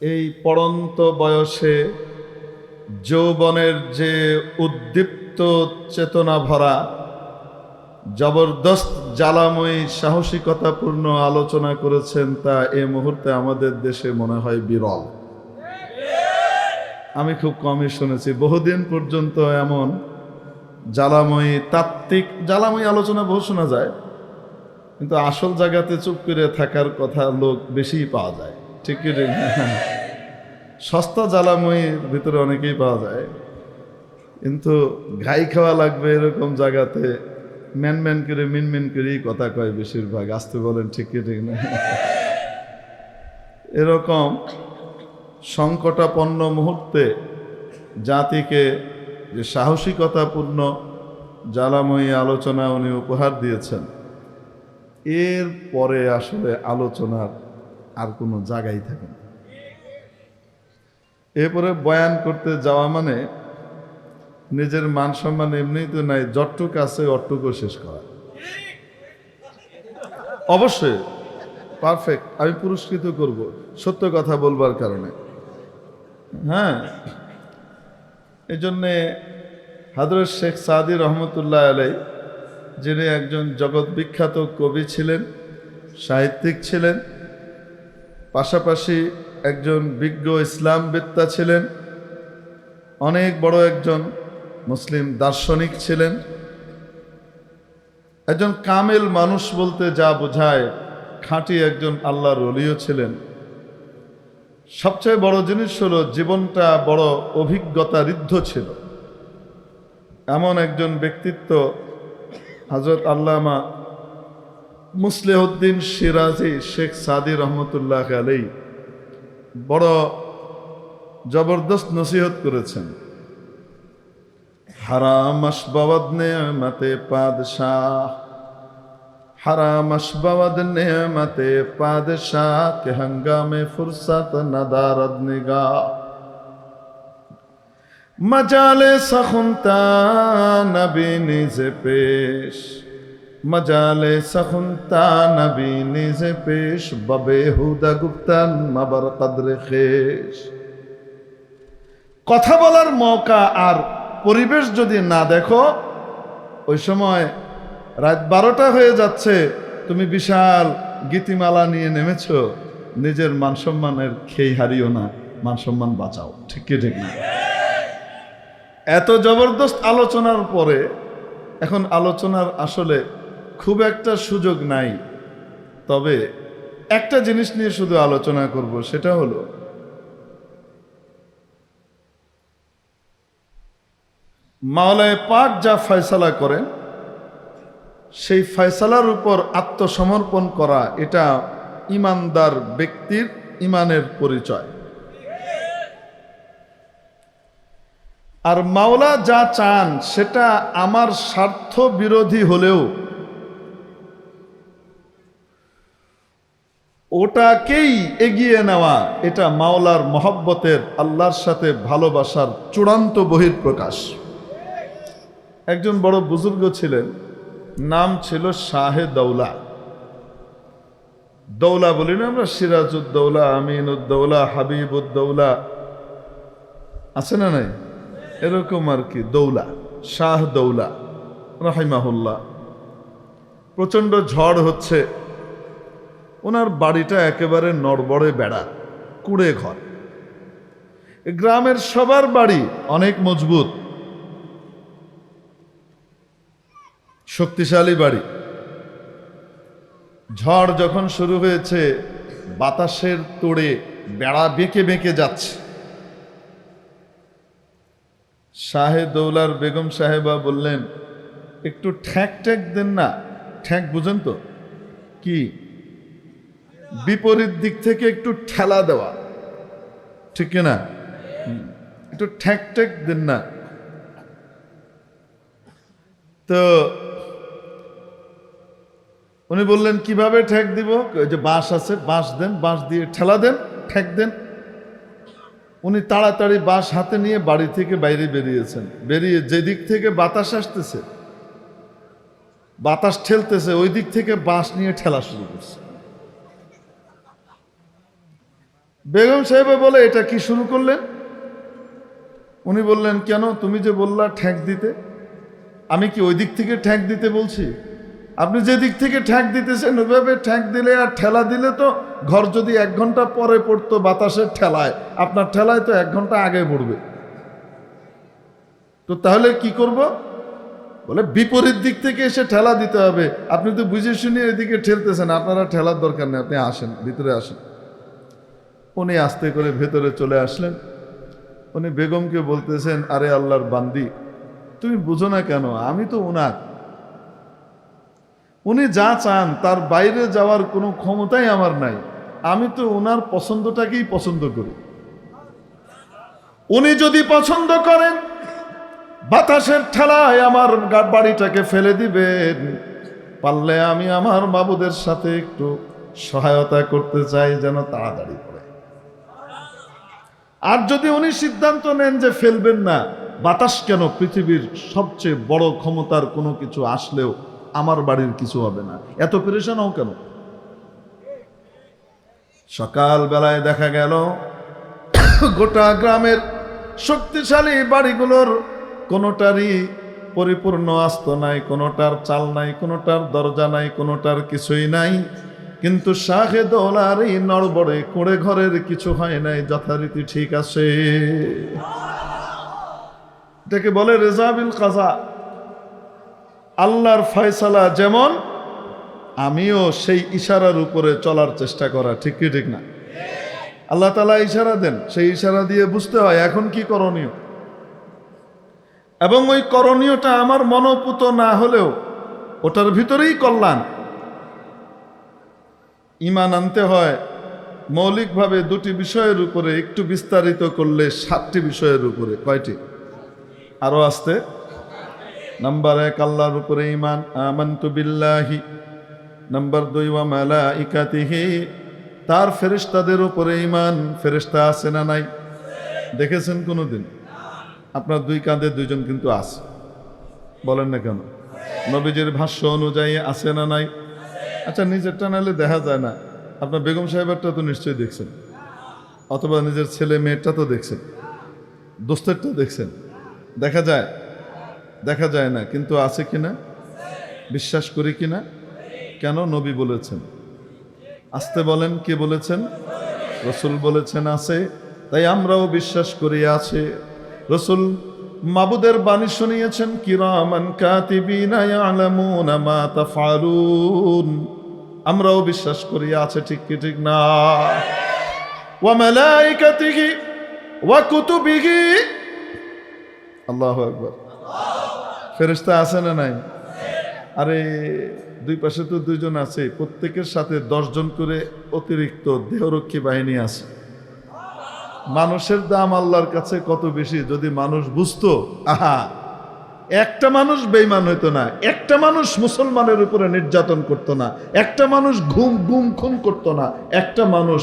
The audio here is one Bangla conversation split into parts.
এই পড়ন্ত বয়সে যৌবনের যে উদ্দীপ্ত চেতনা ভরা, জবরদস্ত, জ্বালাময়ী, সাহসিকতাপূর্ণ আলোচনা করেছেন তা এ মুহূর্তে আমাদের দেশে মনে হয় বিরল। আমি খুব কমই শুনেছি। বহুদিন পর্যন্ত এমন জ্বালাময়ী তাত্ত্বিক, জ্বালাময়ী আলোচনা বহু শোনা যায়, কিন্তু আসল জায়গাতে চুপ করে থাকার কথা লোক বেশিই পাওয়া যায়। ঠিক? সস্তা জ্বালাময়ীর ভিতরে অনেকেই পাওয়া যায়। কিন্তু ঘাই খাওয়া লাগবে এরকম জায়গাতে, ম্যান ম্যান করে, মিন মিন করেই কথা কয় বেশিরভাগ। আসতে বলেন ঠিক ঠিক না? এরকম সংকটাপন্ন মুহূর্তে জাতিকে যে সাহসিকতাপূর্ণ জ্বালাময়ী আলোচনা উনি উপহার দিয়েছেন, এর পরে আসলে আলোচনার আর কোনো জায়গাই থাকে না। এরপরে বয়ান করতে যাওয়া মানে নিজের মান সম্মান এমনিই তো নাই, যতটুক আছে অটটুকু শেষ করা। অবশ্যই পারফেক্ট আমি পুরস্কৃত করব, সত্য কথা বলবার কারণে। হ্যাঁ এই জন্যে হাজরত শেখ সাদি রহমতুল্লাহ আলাই, যিনি একজন জগৎ বিখ্যাত কবি ছিলেন, সাহিত্যিক ছিলেন পাশাপাশি একজন বিজ্ঞ ইসলামবেত্তা ছিলেন, অনেক বড় একজন মুসলিম দার্শনিক ছিলেন। একজন কামেল মানুষ বলতে যা বোঝায়, খাঁটি একজন আল্লাহর রলিও ছিলেন। সবচেয়ে বড় জিনিস হলো জীবনটা বড় অভিজ্ঞতা ঋদ্ধ ছিল। এমন একজন ব্যক্তিত্ব হজরত আল্লামা মুসলেহদ্দিন সিরাজি শেখ সাদি রহমতুল্লাহ আলী বড় জবরদস্ত নসিহত করেছেন। হারাম আসবাবদ নেমতে পাদশাহ, হারাম আসবাবদ নেমতে পাদশাহ, কে হঙ্গামে ফুরসত নদারদ নিগাহ। মজালে সখুনতা নবী নিজে পেশ মজালে নবী নিজে পেশ, ববে হুদা গুপ্তান মাবার কদরে খেশ। কথা বলার মৌকা আর পরিবেশ যদি না দেখো, ওই সময় রাত বারোটা হয়ে যাচ্ছে, তুমি বিশাল গীতিমালা নিয়ে নেমেছ, নিজের মান সম্মানের খেই হারিও না মান সম্মান বাঁচাও, ঠিক কি, ঠিক না? এত জবরদস্ত আলোচনার পরে, এখন আলোচনার আসলে খুব একটা সুযোগ নাই। তবে একটা জিনিস নিয়ে শুধু আলোচনা করব, সেটা হলো, মাওলায় পাক যা ফয়সালা করেন, সেই ফয়সালার উপর আত্মসমর্পণ করা এটা ইমানদার ব্যক্তির ইমানের পরিচয়। আর মাওলা যা চান, সেটা আমার স্বার্থ বিরোধী হলেও ওটাকেই এগিয়ে নেওয়া, এটা মাওলার মহব্বতের আল্লাহর সাথে ভালোবাসার চূড়ান্ত বহির্প্রকাশ একজন বড় বুজুর্গ ছিলেন, নাম ছিল শাহে দৌলা। দৌলা বলি না আমরা, সিরাজউদ্দৌলা, আমিনুদ্দৌলা, হাবিবুদ্দৌলা। আছে না নাই? এরকম আর কি, দৌলা, শাহ দৌলা, রাহিমাহুল্লাহ। প্রচণ্ড ঝড় হচ্ছে। ওনার বাড়িটা একেবারে নড়বড়ে বেড়া, কুড়ে ঘর। গ্রামের সবার বাড়ি অনেক মজবুত। শক্তিশালী বাড়ি। ঝড় যখন শুরু হয়েছে, বাতাসের তোড়ে বেড়া বেঁকে বেঁকে যাচ্ছে। শাহে দৌলার বেগম সাহেবা বললেন, একটু ঠ্যাক ঠ্যাক দেন না, ঠ্যাক বুঝেন তো, কি বিপরীত দিক থেকে একটু ঠেলা দেওয়া। ঠিক না একটু ঠ্যাক ঠ্যাক দেন না। তো উনি বললেন, কীভাবে ঠেক দিব? ওই যে বাঁশ আছে, বাঁশ দেন, বাঁশ দিয়ে ঠেলা দেন, ঠেক দেন। উনি তাড়াতাড়ি বাঁশ হাতে নিয়ে বাড়ি থেকে বাইরে বেরিয়েছেন। বেরিয়ে যে দিক থেকে বাতাস আসতেছে, বাতাস ঠেলতেছে, ওই দিক থেকে বাঁশ নিয়ে ঠেলা শুরু করছে। বেগম সাহেবে বলে, এটা কি শুরু করলেন? উনি বললেন, কেন? তুমি যে বললা ঠ্যাক দিতে, আমি কি ওই দিক থেকে ঠ্যাক দিতে বলছি? আপনি যে দিক থেকে ঠ্যাক দিতেছেন, ওইভাবে ঠ্যাক দিলে আর ঠেলা দিলে তো ঘর যদি এক ঘণ্টা পরে পড়তো বাতাসের ঠেলায়, আপনার ঠেলায় তো এক ঘণ্টা আগে পড়বে। তো তাহলে কি করব? বলে, বিপরীত দিক থেকে এসে ঠেলা দিতে হবে। আপনি তো বুঝে শুনে এদিকে ঠেলতেছেন, আপনারা ঠেলার দরকার নেই, আপনি আসেন, ভিতরে আসেন। উনি আস্তে করে ভেতরে চলে আসলেন। উনি বেগমকে বলতেছেন, আরে আল্লাহর বান্দি, তুমি বুঝো না কেন, আমি তো উনার। উনি যা চান, তার বাইরে যাওয়ার কোনো ক্ষমতাই আমার নাই। আমি তো উনার পছন্দটাকেই পছন্দ করি। উনি যদি পছন্দ করেন, বাতাসের ঠেলায় আমার বাড়িটাকে ফেলে দিবেন। পারলে আমি আমার বাবুদের সাথে একটু সহায়তা করতে চাই যেন তাড়াতাড়ি আর যদি উনি সিদ্ধান্ত নেন যে ফেলবেন না, বাতাস কেন পৃথিবীর সবচেয়ে বড় ক্ষমতার কোনো কিছু আসলেও আমার বাড়ির কিছু হবে না? এত পেরেশান হও কেন? সকাল বেলায় দেখা গেল, গোটা গ্রামের শক্তিশালী বাড়িগুলোর কোনোটারই পরিপূর্ণ আস্ত নাই, কোনোটার চাল নাই, কোনোটার দরজা নাই, কোনোটার কিছুই নাই। কিন্তু শাহে দোলার এই নড়বড়ে, কোড়ে ঘরের কিছু হয় নাই, যথারীতি ঠিক আছে। এটাকে বলে রেজাবিল কাজা। আল্লাহর ফয়সালা যেমন, আমিও সেই ইশারার উপরে চলার চেষ্টা করা, ঠিক কি, ঠিক না? আল্লাহ তালা ইশারা দেন, সেই ইশারা দিয়ে বুঝতে হয়, এখন কি করণীয়? এবং ওই করণীয়টা আমার মনোপুত না হলেও, ওটার ভিতরেই কল্যাণ। ইমান আনতে হয়, মৌলিকভাবে দুটি বিষয়ের উপরে একটু বিস্তারিত করলে সাতটি বিষয়ের উপরে। কয়টি? আরও আসতে। নাম্বার এক, আল্লাহর উপরে ইমান আমান্তু বিল্লাহি। নাম্বার দুই, ওয়া মালাইকাতিহি। তার ফেরিস্তাদের উপরে ইমান ফেরেশতা আছে না নাই? দেখেছেন কোনো দিন আপনার দুই কাঁধে দুইজন কিন্তু আছে। বলেন না কেন? নবীজির ভাষ্য অনুযায়ী আছে না নাই? আচ্ছা নিজের নাহলে দেখা যায় না। আপনার বেগম সাহেবেরটা তো নিশ্চয়ই দেখছেন। অথবা নিজের ছেলে মেয়েরটা তো দেখছেন। দোস্তেরটা দেখছেন। দেখা যায়। দেখা যায় না। কিন্তু আছে কি না বিশ্বাস করি কি না কেন? নবী বলেছেন। আসতে বলেন, কে বলেছেন? রসুল বলেছেন আছে। তাই আমরাও বিশ্বাস করি আছে। রসুল মাবুদের বাণী শুনিয়েছেন, কিরামান কাতিবিনা ইয়ালামুনা আমরাও বিশ্বাস করি আছে ঠিক কি ঠিক না। আছে না নাই? আরে, দুই পাশে তো দুইজন আছে, প্রত্যেকের সাথে দশজন করে অতিরিক্ত দেহরক্ষী বাহিনী আছে। মানুষের দাম আল্লাহর কাছে কত বেশি? যদি মানুষ বুঝতো, আহা, একটা মানুষ বেইমান হইতো না, একটা মানুষ মুসলমানের উপরে নির্যাতন করতো না, একটা মানুষ ঘুম গুম খুন করতো না, একটা মানুষ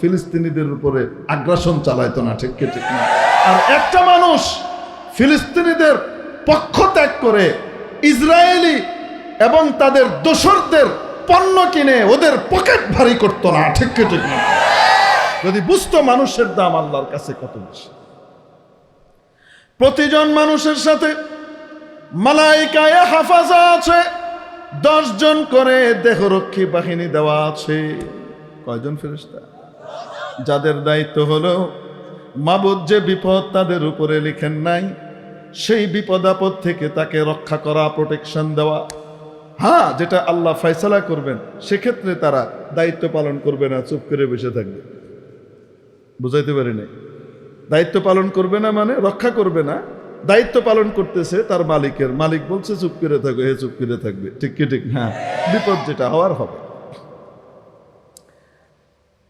ফিলিস্তিনিদের উপরে আগ্রাসন চালাইতো না, ঠিক ঠিক না? আর একটা মানুষ ফিলিস্তিনিদের পক্ষ ত্যাগ করে ইসরায়েলি এবং তাদের দোসরদের পণ্য কিনে ওদের পকেট ভারী করতো না, ঠিক ঠিক না? যদি বুঝতো মানুষের দাম আল্লাহর কাছে কত বেশি। প্রতিজন মানুষের সাথে মালাইকায় হাফাজা আছে, দশজন করে দেহরক্ষী বাহিনী দেওয়া আছে। কয়জন ফেরেশতা? যাদের দায়িত্ব হলো, মাবুদ যে বিপদ তাদের উপরে লিখেন নাই, সেই বিপদ আপদ থেকে তাকে রক্ষা করা প্রোটেকশন দেওয়া। হ্যাঁ যেটা আল্লাহ ফয়সালা করবেন, সেক্ষেত্রে তারা দায়িত্ব পালন করবে না, চুপ করে বসে থাকবে। বুঝাইতে পারি নাই। দায়িত্ব পালন করবে না মানে রক্ষা করবে না। দায়িত্ব পালন করতেছে তার মালিকের। মালিক বলছে, চুপ করে থাকবে হে চুপ করে থাকবে। ঠিক কি, ঠিক? হ্যাঁ বিপদ যেটা হওয়ার হবে।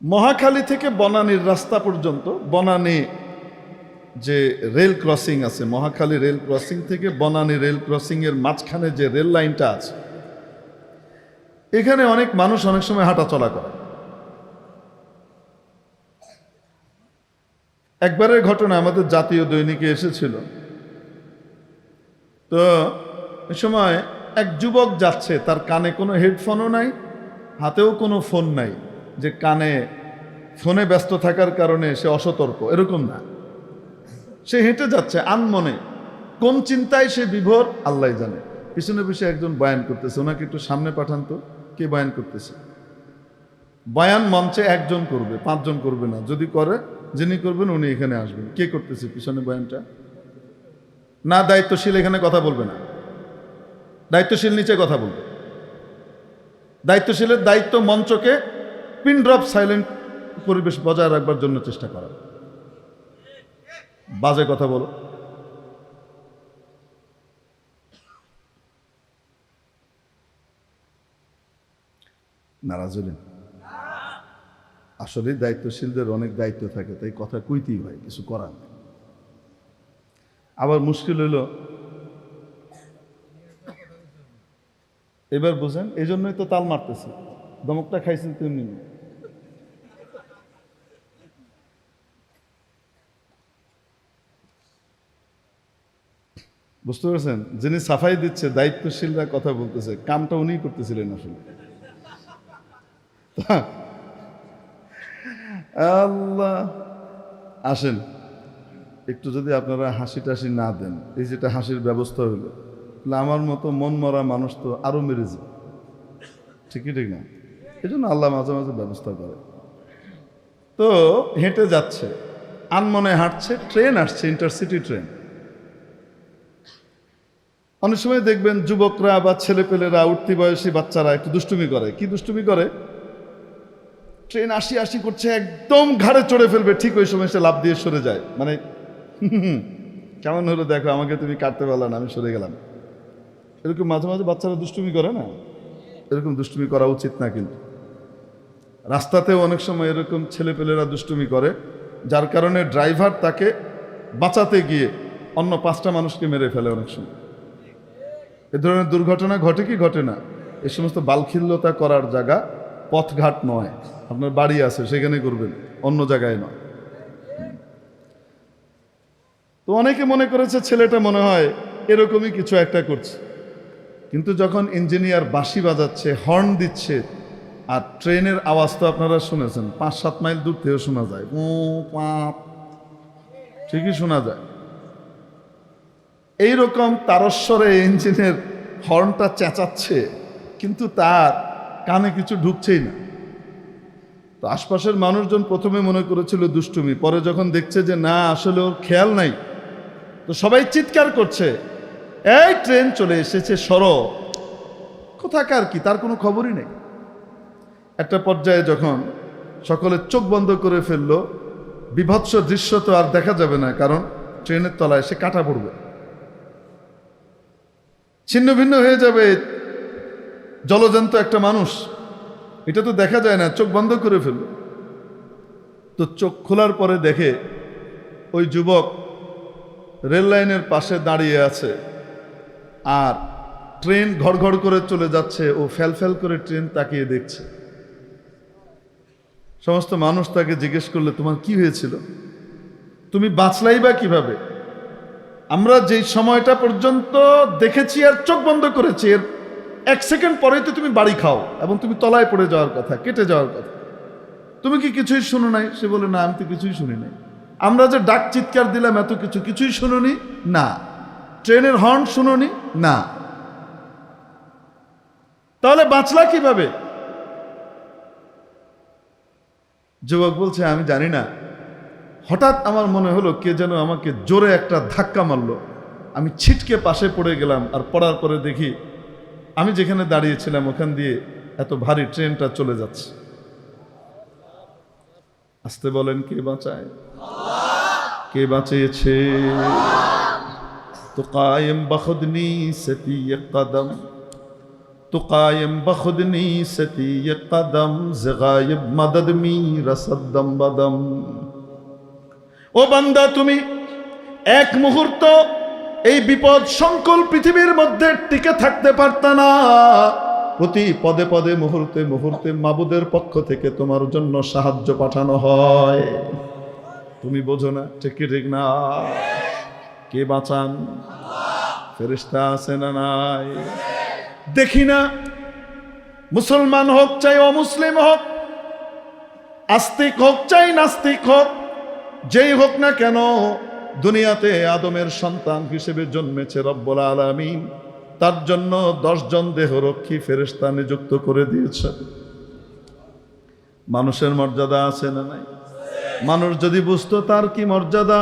মহাখালী থেকে বনানীর রাস্তা পর্যন্ত, বনানী যে রেল ক্রসিং আছে, মহাখালী রেল ক্রসিং থেকে বনানী রেল ক্রসিং এর মাঝখানে যে রেল লাইনটা আছে, এখানে অনেক মানুষ অনেক সময় হাঁটা চলা করে। একবারের ঘটনা আমাদের জাতীয় দৈনিকে এসেছিল। তো এ সময় এক যুবক যাচ্ছে, তার কানে কোনো হেডফোনও নাই, হাতেও কোনো ফোন নাই, যে কানে ফোনে ব্যস্ত থাকার কারণে সে অসতর্ক, এরকম না। সে হেঁটে যাচ্ছে আনমনে, কোন চিন্তায় সে বিভোর আল্লাহ জানে। পিছনে পিছনে একজন বয়ান করতেছে, ওনাকে একটু সামনে পাঠান তো, কে বয়ান করতেছে? বয়ান মঞ্চে একজন করবে, পাঁচজন করবে না, যদি করে যিনি করবেন উনি এখানে আসবেন। কে করতেছে পিছনে বয়ানটা? না, দায়িত্বশীল এখানে কথা বলবে না। দায়িত্বশীল নিচে কথা বলবে। দায়িত্বশীলের দায়িত্ব মঞ্চকে পিন ড্রপ সাইলেন্ট পরিবেশ বজায় রাখবার জন্য চেষ্টা করা। বাজে কথা বলো। নারাজ হলেন। আসলে দায়িত্বশীলদের অনেক দায়িত্ব থাকে, তাই কথা কইতেই হয়, কিছু করার নেই। আবার মুশকিল হইল, এবার বুঝেন এই জন্যই তো তাল মারতেছে, দমকটা খাইছেন তেমনি বুঝতে পারছেন? যিনি সাফাই দিচ্ছে, দায়িত্বশীলরা কথা বলতেছে, কামটা উনিই করতেছিলেন আসলে। আল্লাহ। আসেন, একটু যদি আপনারা হাসি টাসি না দেন, এই যেটা হাসির ব্যবস্থা হলো, তাহলে আমার মতো মন মরা মানুষ তো আরও মেরে যাবে। ঠিকই, ঠিক না? এই জন্য আল্লাহ মাঝে মাঝে ব্যবস্থা করে। তো হেঁটে যাচ্ছে, আনমনে হাঁটছে, ট্রেন আসছে, ইন্টারসিটি ট্রেন। অনেক সময় দেখবেন যুবকরা বা ছেলেপেলেরা উঠতি বয়সী বাচ্চারা একটু দুষ্টুমি করে। কি দুষ্টুমি করে? ট্রেন আসি আসি করছে, একদম ঘাড়ে চড়ে ফেলবে, ঠিক ওই সময় সে লাভ দিয়ে সরে যায়। মানে কেমন হলো দেখো, আমাকে তুমি কাটতে পারলা না, আমি সরে গেলাম। এরকম মাঝে মাঝে বাচ্চারা দুষ্টুমি করে না? এরকম দুষ্টুমি করা উচিত না কিন্তু। রাস্তাতেও অনেক সময় এরকম ছেলেপেলেরা দুষ্টুমি করে, যার কারণে ড্রাইভার তাকে বাঁচাতে গিয়ে অন্য পাঁচটা মানুষকে মেরে ফেলে অনেক সময়। এ ধরনের দুর্ঘটনা ঘটে কি ঘটে না? এ সমস্ত বালখিল্যতা করার জায়গা পথঘাট নয়, আপনার বাড়ি আছে, সেখানে করবেন অন্য জায়গায় নয়। তো অনেকে মনে করেছে, ছেলেটা মনে হয় এরকমই কিছু একটা করছে। কিন্তু যখন ইঞ্জিনিয়ার বাঁশি বাজাচ্ছে, হর্ন দিচ্ছে, আর ট্রেনের আওয়াজ তো আপনারা শুনেছেন, পাঁচ সাত মাইল দূর থেকেও শোনা যায় ও পাপ ঠিকই শোনা যায়। এইরকম তারস্বরে ইঞ্জিনের হর্নটা চেঁচাচ্ছে, কিন্তু তার কানে কিছু ঢুকছেই না। তো আশপাশের মানুষজন প্রথমে মনে করেছিল দুষ্টুমি, পরে যখন দেখছে যে না, আসলে ওর খেয়াল নাই, তো সবাই চিৎকার করছে, এই ট্রেন চলে এসেছে, সর। কোথাকার কি, তার কোনো খবরই নেই। একটা পর্যায়ে যখন সকলে চোখ বন্ধ করে ফেলল, বিভৎস দৃশ্য তো আর দেখা যাবে না, কারণ ট্রেনের তলায় সে কাটা পড়বে। ছিন্ন ভিন্ন হয়ে যাবে জলজন্ত একটা মানুষ। এটা তো দেখা যায় না, চোখ বন্ধ করে ফেলল তো চোখ খোলার পরে দেখে ওই যুবক রেল লাইনের পাশে দাঁড়িয়ে আছে আর ট্রেন ঘড় ঘড় করে চলে যাচ্ছে, ও ফেল ফেল করে ট্রেন তাকিয়ে দেখছে। সমস্ত মানুষ তাকে জিজ্ঞেস করলে, তোমার কি হয়েছিল? তুমি বাঁচলাই বা কীভাবে? আমরা যেই সময়টা পর্যন্ত দেখেছি আর চোখ বন্ধ করেছি, এর এক সেকেন্ড পরেই তো তুমি বাড়ি খাও এবং তুমি তলায় পড়ে যাওয়ার কথা, কেটে যাওয়ার কথা। তুমি কি কিছুই শুনো নাই? সে বলে, না, আমি তো কিছুই শুনি নাই। আমরা যে ডাক চিৎকার দিলাম, এত কিছু কিছুই শুনুনি? না। ট্রেনের হর্ন শুনুনি? না। তাহলে বাঁচলা কীভাবে? যুবক বলছে, আমি জানি না। হঠাৎ আমার মনে হলো, কে যেন আমাকে জোরে একটা ধাক্কা মারলো। আমি ছিটকে পাশে পড়ে গেলাম আর পড়ার পরে দেখি আমি যেখানে দাঁড়িয়েছিলাম, ওখান দিয়ে এত ভারী ট্রেনটা চলে যাচ্ছে। আসতে বলেন, কে বাঁচায়? কে বাঁচিয়েছে? তো কায়েম বখদনি সতি কদম, তো কায়েম বখদনি সতি কদম জগায়েব মদদ মি রসদম বদম। ও বান্দা, তুমি এক মুহূর্ত এই বিপদ সংকুল পৃথিবীর মধ্যে টিকে থাকতে পারত না। প্রতি পদে পদে, মুহূর্তে মুহূর্তে মাবুদের পক্ষ থেকে তোমার জন্য সাহায্য পাঠানো হয়। তুমি বোঝো না, ঠিক ঠিক না? কে বাঁচান? ফেরিস্তা আছে না নাই? দেখি না, মুসলমান হোক চাই অমুসলিম হোক, আস্তিক হোক চাই নাস্তিক হোক, যেই হোক না কেন দুনিয়াতে আদমের সন্তান হিসেবে জন্মেছে রব্বুল আলামিন। তার জন্য দশজন দেহরক্ষী ফেরেশতা নিযুক্ত করে দিয়েছে। মানুষের মর্যাদা আছে না নাই? মানুষ যদি বুঝতো তার কি মর্যাদা?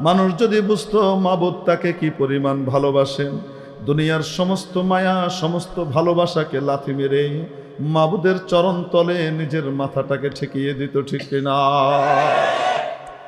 মানুষ যদি বুঝতো মাবুদ তাকে কি পরিমাণ ভালোবাসেন দুনিয়ার সমস্ত মায়া, সমস্ত ভালোবাসাকে লাথি মেরে মাবুদের চরণ তলে নিজের মাথাটাকে ঠেকিয়ে দিত ঠিক কিনা?